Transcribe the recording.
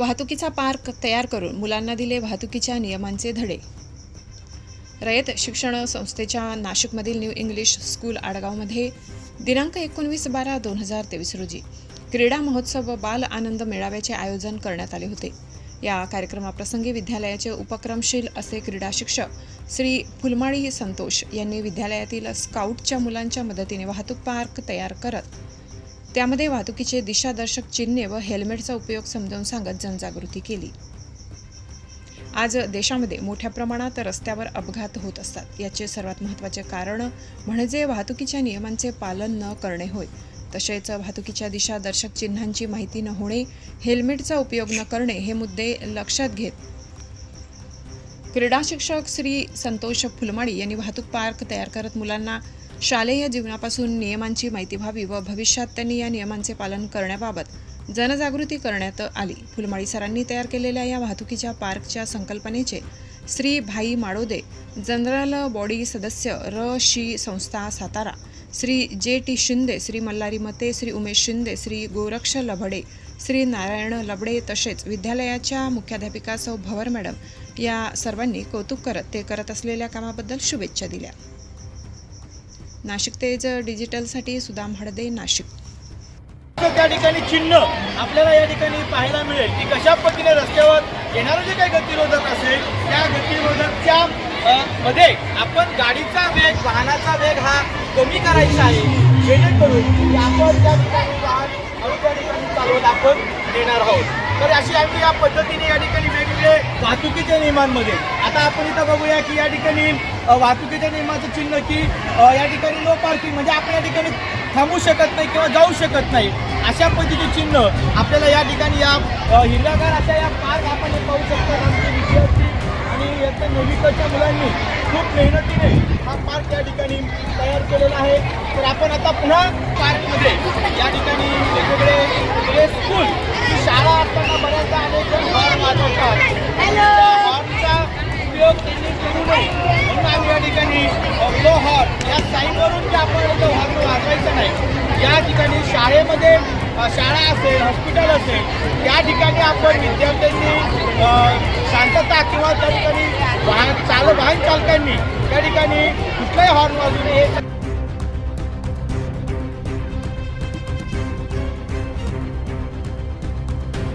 वाहतुकीचा पार्क तयार करून मुलांना दिले वाहतुकीच्या नियमांचे धडे. रयत शिक्षण संस्थेच्या नाशिकमधील न्यू इंग्लिश स्कूल आडगावमध्ये दिनांक एकोणवीस बारा दोन हजार तेवीस रोजी क्रीडा महोत्सव व बाल आनंद मेळाव्याचे आयोजन करण्यात आले होते. या कार्यक्रमाप्रसंगी विद्यालयाचे उपक्रमशील असे क्रीडा शिक्षक श्री फुलमाळी संतोष यांनी विद्यालयातील स्काउटच्या मुलांच्या मदतीने वाहतूक पार्क तयार करत त्यामध्ये वाहतुकीचे दिशादर्शक चिन्हे व हेल्मेटचा उपयोग समजावून सांगत जनजागृती केली. आज देशामध्ये मोठ्या प्रमाणात रस्त्यावर अपघात होत असतात. याचे सर्वात महत्त्वाचे कारण म्हणजे वाहतुकीच्या नियमांचे पालन न करणे होय. तसेच वाहतुकीच्या दिशादर्शक चिन्हांची माहिती न होणे हेल्मेटचा उपयोग न करणे हे मुद्दे लक्षात घेत क्रीडा शिक्षक श्री संतोष फुलमाडी यांनी वाहतूक पार्क तयार करत मुलांना शालेय जीवनापासून नियमांची माहिती व्हावी व भविष्यात त्यांनी या नियमांचे पालन करण्याबाबत जनजागृती करण्यात आली. फुलमाळी सरांनी तयार केलेल्या या वाहतुकीच्या पार्कच्या संकल्पनेचे श्री भाई माडोदे जनरल बॉडी सदस्य र. शी संस्था सातारा श्री जे टी शिंदे श्री मल्हारी मते श्री उमेश शिंदे श्री गोरक्ष लभडे श्री नारायण लबडे तसेच विद्यालयाच्या मुख्याध्यापिका सौ भवर मॅडम या सर्वांनी कौतुक करत ते करत असलेल्या कामाबद्दल शुभेच्छा दिल्या. नाशिक तेज डिजिटलसाठी सुदाम हडदे नाशिक. त्या ठिकाणी चिन्ह आपल्याला या ठिकाणी पाहायला मिळेल की कशा पद्धतीने रस्त्यावर येणारं जे काही गतिरोधक असेल त्या गतिरोधकच्या मध्ये आपण गाडीचा वेग वाहनाचा वेग हा कमी करायचा आहे. जेणेकरून आपण त्या ठिकाणी वाहन हळू त्या ठिकाणी चालवत आपण देणार आहोत. तर अशी आम्ही या पद्धतीने या ठिकाणी वेगवेगळे वाहतुकीच्या नियमांमध्ये आता आपण इथं बघूया की या ठिकाणी वाहतुकीच्या नियमाचं चिन्ह की या ठिकाणी नो पार्किंग म्हणजे आपण या ठिकाणी थांबू शकत नाही किंवा जाऊ शकत नाही. अशा पद्धतीचे चिन्ह आपल्याला या ठिकाणी या हिरव्यागार अशा या पार्क आपण पाहू शकतो. आमचे विद्यार्थी आणि याच्या नवीकडच्या मुलांनी खूप मेहनतीने हा पार्क या ठिकाणी तयार केलेला आहे. तर आपण आता पुन्हा पार्कमध्ये या ठिकाणी वेगवेगळे वेगवेगळे स्कूल ही शाळा असताना बऱ्याचदा अनेक जण हॉर्न वाजवतात त्या हॉर्नचा उपयोग त्यांनी करू नये म्हणून आम्ही या ठिकाणी नो हॉर्न या साईनवरून जे आपण तो हॉर्न वाजवायचा नाही या ठिकाणी शाळेमध्ये शाळा असेल हॉस्पिटल असेल त्या ठिकाणी आपण विद्यार्थ्यांनी शांतता किंवा त्या ठिकाणी वाहन चालक वाहन चालकांनी त्या ठिकाणी कुठलाही हॉर्न वाजू नये.